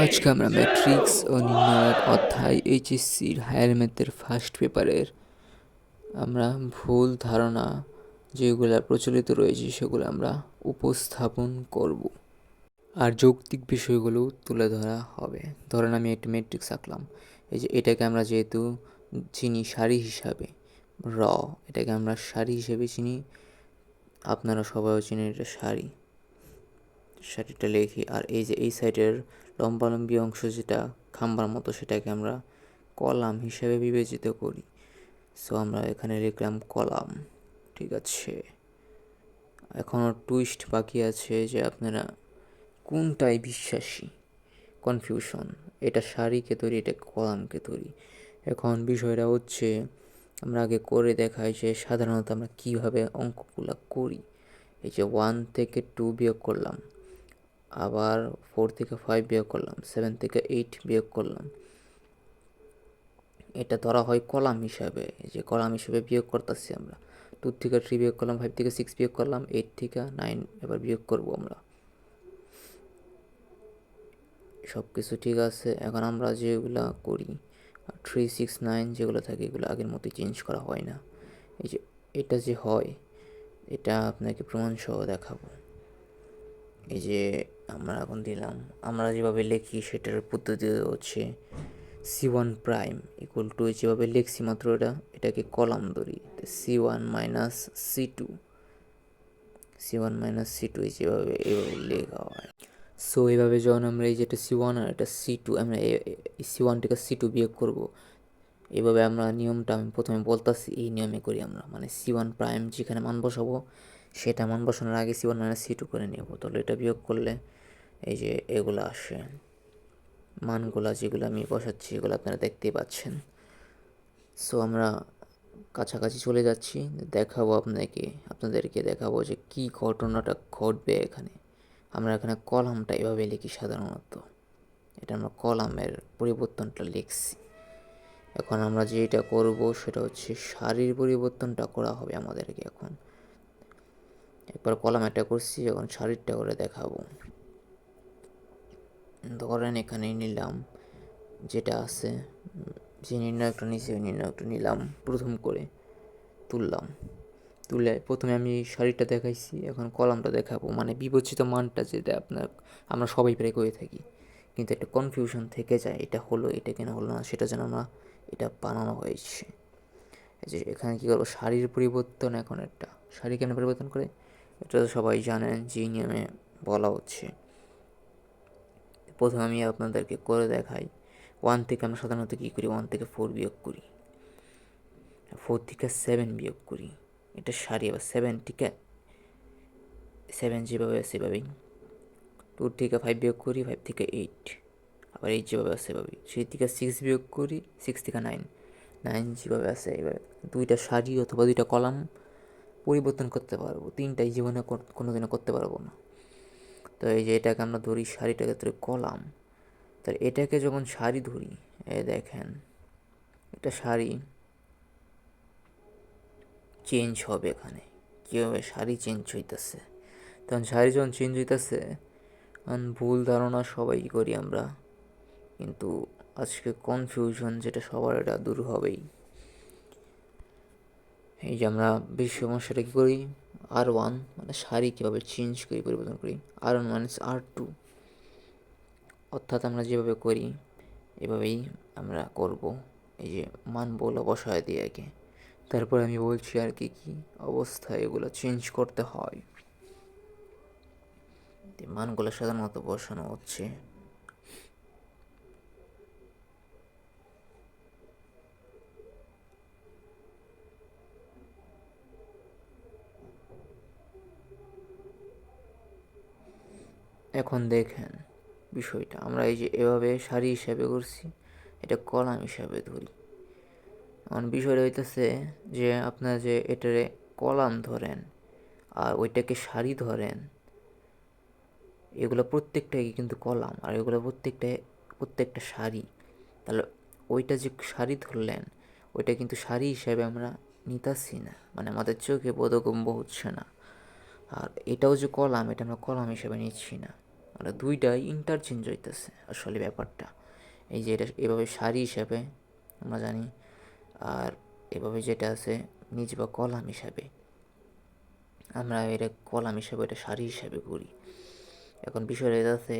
আজকে আমরা ম্যাট্রিক্স ও নির্ণায়ক অধ্যায় এইচএসসির হায়ার ম্যাথের ফার্স্ট পেপারের আমরা ভুল ধারণা যেগুলো প্রচলিত রয়েছে সেগুলো আমরা উপস্থাপন করব। আর যৌক্তিক বিষয়গুলো তুলে ধরা হবে। ধরেন আমি একটি ম্যাট্রিক্স আঁকলাম। এই যে এটাকে আমরা যেহেতু চিনি সারি হিসাবে, র, এটাকে আমরা সারি হিসেবে চিনি। আপনারা সবাই চিনেন এটা সারি। সারিটা লিখি, আর এই যে এই সাইডের লম্বালম্বী অংশ যেটা, খাম্বার মতো, সেটাকে আমরা কলাম হিসেবে বিবেচিত করি। সো আমরা এখানে লিখলাম কলাম, ঠিক আছে। এখনও টুইস্ট বাকি আছে যে আপনারা কোনটাই বিশ্বাসী? কনফিউশন, এটা সারিকে তৈরি, এটা কলামকে তৈরি। এখন বিষয়টা হচ্ছে, আমরা আগে করে দেখাই যে সাধারণত আমরা কীভাবে অঙ্কগুলো করি। এই যে ওয়ান থেকে টু বিয়োগ করলাম। আবার ফোর থেকে ফাইভ বিয়োগ করলাম সেভেন থেকে এইট বিয়োগ করলাম। এটা ধরা হয় কলাম হিসাবে যে কলাম হিসাবে বিয়োগ করতেছি আমরা। টু থেকে থ্রি বিয়োগ করলাম ফাইভ থেকে সিক্স বিয়োগ করলাম এইট থেকে নাইন এবার বিয়োগ করব আমরা। সব কিছু ঠিক আছে, এখন আমরা যেগুলা করি থ্রি সিক্স নাইন যেগুলো থাকে, এগুলো আগের মতোই চেঞ্জ করা হয় না। এই যে এটা যে হয়, এটা আপনাকে প্রমাণসহ দেখাবো। এই যে আমরা এখন দিলাম, আমরা যেভাবে লিখি সেটার পদ্ধতি হচ্ছে C one prime equal to যেভাবে লিখছি মাত্র এটা, এটাকে কলাম ধরি। C one minus C two C one minus C two যেভাবে এইভাবে লেখা হয়। সো এইভাবে যখন আমরা এই যেটা সি ওয়ান আর এটা সি টু আমরা সি ওয়ান থেকে সি টু বিয়োগ করব। এভাবে আমরা নিয়মটা আমি প্রথমে বলতাছি, এই নিয়মে করি আমরা। মানে সি ওয়ান প্রাইম যেখানে মান বসাবো সেটা মান বসানোর আগে C one minus C two করে নেব। তাহলে এটা বিয়োগ করলে এই যে এগুলো আসে। মানগুলা যেগুলো আমি বসাচ্ছি এগুলো আপনারা দেখতেই পাচ্ছেন। সো আমরা কাছাকাছি চলে যাচ্ছি। দেখাবো আপনাকে, আপনাদেরকে দেখাবো যে কি ঘটনাটা ঘটবে এখানে। আমরা এখানে কলামটা এভাবে লিখি সাধারণত। এটা আমরা কলামের পরিবর্তনটা লিখছি। এখন আমরা যেটা করব, সেটা হচ্ছে শাড়ির পরিবর্তনটা করা হবে আমাদেরকে এখন। একবার কলাম একটা করছি, এখন শাড়িরটা করে দেখাবো। ধরেন এখানে নিলাম যেটা আছে। যে নির্ণয়কটা নিয়েছি ওই নির্ণয়কটা নিলাম, প্রথম করে তুললাম। তুলে প্রথমে আমি শাড়িটা দেখাইছি, এখন কলামটা দেখাবো। মানে বিবেচিত মানটা যেটা আপনার, আমরা সবাই প্রায় করে থাকি। কিন্তু একটা কনফিউশন থেকে যায়, এটা হলো, এটা কেন হলো না, সেটা যেন আমরা, এটা বানানো হয়েছে। যে এখানে কী করব? শাড়ির পরিবর্তন এখন একটা। শাড়ি কেন পরিবর্তন করে? এটা তো সবাই জানেন যে নিয়মে বলা হচ্ছে। প্রথমে আমি আপনাদেরকে করে দেখাই ওয়ান থেকে আমরা সাধারণত কী করি? ওয়ান থেকে ফোর বিয়োগ করি। ফোর থেকে সেভেন বিয়োগ করি। এটা সারি, আবার সেভেন থেকে সেভেন যেভাবে সেভাবেই। টু থেকে ফাইভ বিয়োগ করি ফাইভ থেকে এইট আবার এইট যেভাবে আছে সেভাবেই। থ্রি থেকে সিক্স বিয়োগ করি সিক্স থেকে নাইন নাইন যেভাবে আছে এভাবে দুইটা সারি অথবা দুইটা কলাম পরিবর্তন করতে পারব, তিনটাই জীবনে কোনো দিনও করতে পারব না। তো এই যে এটাকে আমরা ধরি শাড়িটাকে ধরে কলাম তার এটাকে যখন শাড়ি ধরি, এ দেখেন এটা শাড়ি চেঞ্জ হবে এখানে, কীভাবে শাড়ি চেঞ্জ হইতেছে। তখন শাড়ি যখন চেঞ্জ হইতেছে, তখন ভুল ধারণা সবাই করি আমরা, কিন্তু আজকে কনফিউশন যেটা সবার এটা দূর হবেই। এই যে আমরা বেশি সমস্যাটা কী করি? আর ওয়ান মানে শাড়ি কীভাবে চেঞ্জ করি, পরিবর্তন করি? R one minus R two অর্থাৎ আমরা যেভাবে করি, এভাবেই আমরা করব। এই যে মানগুলো বসায় দিয়ে আগে। তারপর আমি বলছি আর কি, কী অবস্থায় এগুলো চেঞ্জ করতে হয়। মানগুলো সাধারণত বসানো হচ্ছে। এখন দেখেন বিষয়টা। আমরা এই যে এভাবে সারি হিসাবে করছি, এটা কলাম হিসাবে ধরি। এখন বিষয়টা হইতেছে যে আপনার যে এটারে কলাম ধরেন আর ওইটাকে সারি ধরেন, এগুলো প্রত্যেকটাই কিন্তু কলাম আর এগুলো প্রত্যেকটাই প্রত্যেকটা শাড়ি। তাহলে ওইটা যে শাড়ি ধরলেন, ওইটা কিন্তু শাড়ি হিসাবে আমরা নিতাছি না। মানে আমাদের চোখে বোধগম্য হচ্ছে না। আর এটাও যে কলাম, এটা আমরা কলাম হিসেবে নিচ্ছি না। মানে দুইটাই ইন্টারচেঞ্জ হইতেছে আসলে ব্যাপারটা। এই যে এটা এভাবে সারি হিসাবে আমরা জানি, আর এভাবে যেটা আছে নিজ বা কলাম হিসাবে আমরা এটা কলাম হিসাবে এটা সারি হিসাবে করি। এখন বিষয়টা এটা আছে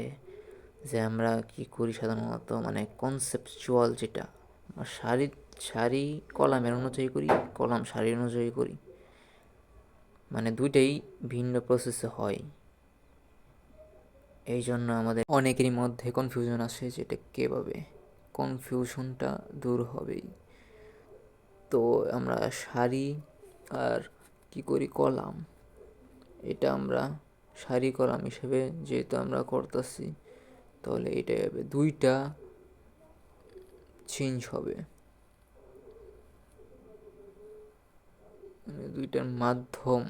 যে আমরা কি করি সাধারণত মানে কনসেপচুয়াল যেটা সারি সারি কলামের অনুযায়ী করি, কলাম সারি অনুযায়ী করি। মানে দুইটাই ভিন্ন প্রসেসে হয়। এই জন্য আমাদের অনেকেরই মধ্যে কনফিউশন আসে যে এটা কীভাবে কনফিউশনটা দূর হবেই। তো আমরা সারি আর কি করি? কলাম। এটা আমরা সারি কলাম হিসেবে যেহেতু আমরা করতেছি, তাহলে এটা হবে দুইটা চেঞ্জ হবে। মানে দুইটার মাধ্যম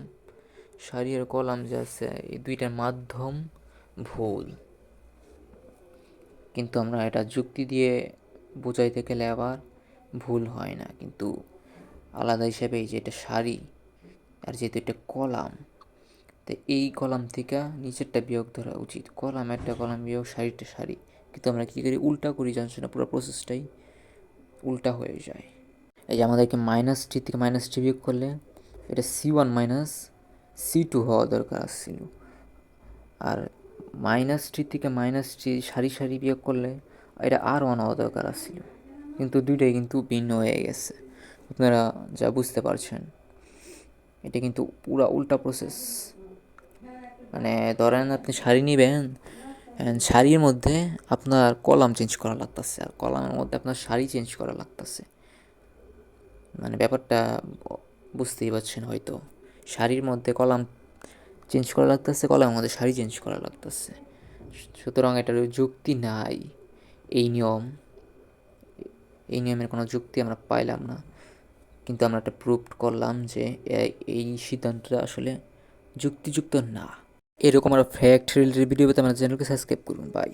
সারি আর কলাম যে আছে, এই দুইটার মাধ্যম ভুল। কিন্তু আমরা এটা যুক্তি দিয়ে বোঝাইতে গেলে আবার ভুল হয় না। কিন্তু আলাদা হিসেবে এই যে এটা সারি আর যেহেতু এটা কলাম, তো এই কলাম থেকে নিচেরটা বিয়োগ ধরা উচিত। কলাম একটা কলাম বিয়োগ সারিটা সারি কিন্তু আমরা কী করি? উল্টা করি, জানছো না? পুরো প্রসেসটাই উল্টা হয়ে যায়। এই যে আমাদেরকে মাইনাস টি থেকে মাইনাস টি বিয়োগ করলে এটা C one minus C two হওয়া দরকার আসছিল আর মাইনাস থ্রি থেকে মাইনাস থ্রি সারি সারি বিয়োগ করলে এটা আর ওয়ান হওয়া দরকার আসছিল। কিন্তু দুইটাই কিন্তু ভিন্ন হয়ে গেছে। আপনারা যা বুঝতে পারছেন, এটা কিন্তু পুরা উল্টা প্রসেস মানে ধরেন আপনি শাড়ি নেবেন শাড়ির মধ্যে আপনার কলাম চেঞ্জ করা লাগতেছে, আর কলামের মধ্যে আপনার শাড়ি চেঞ্জ করা লাগতেছে। মানে ব্যাপারটা বুঝতেই পারছেন হয়তো। শাড়ির মধ্যে কলাম চেঞ্জ করা লাগতেছে কলামের মধ্যে শাড়ি চেঞ্জ করা লাগতেছে। সুতরাং এটার যুক্তি নাই। এই নিয়ম, এই নিয়মের কোনো যুক্তি আমরা পাইলাম না। কিন্তু আমরা একটা প্রুভ করলাম যে এই সিদ্ধান্তটা আসলে যুক্তিযুক্ত না। এরকম আমরা ফ্যাক্ট রিলেটেড ভিডিও পেতে আমার চ্যানেলকে সাবস্ক্রাইব করুন বাই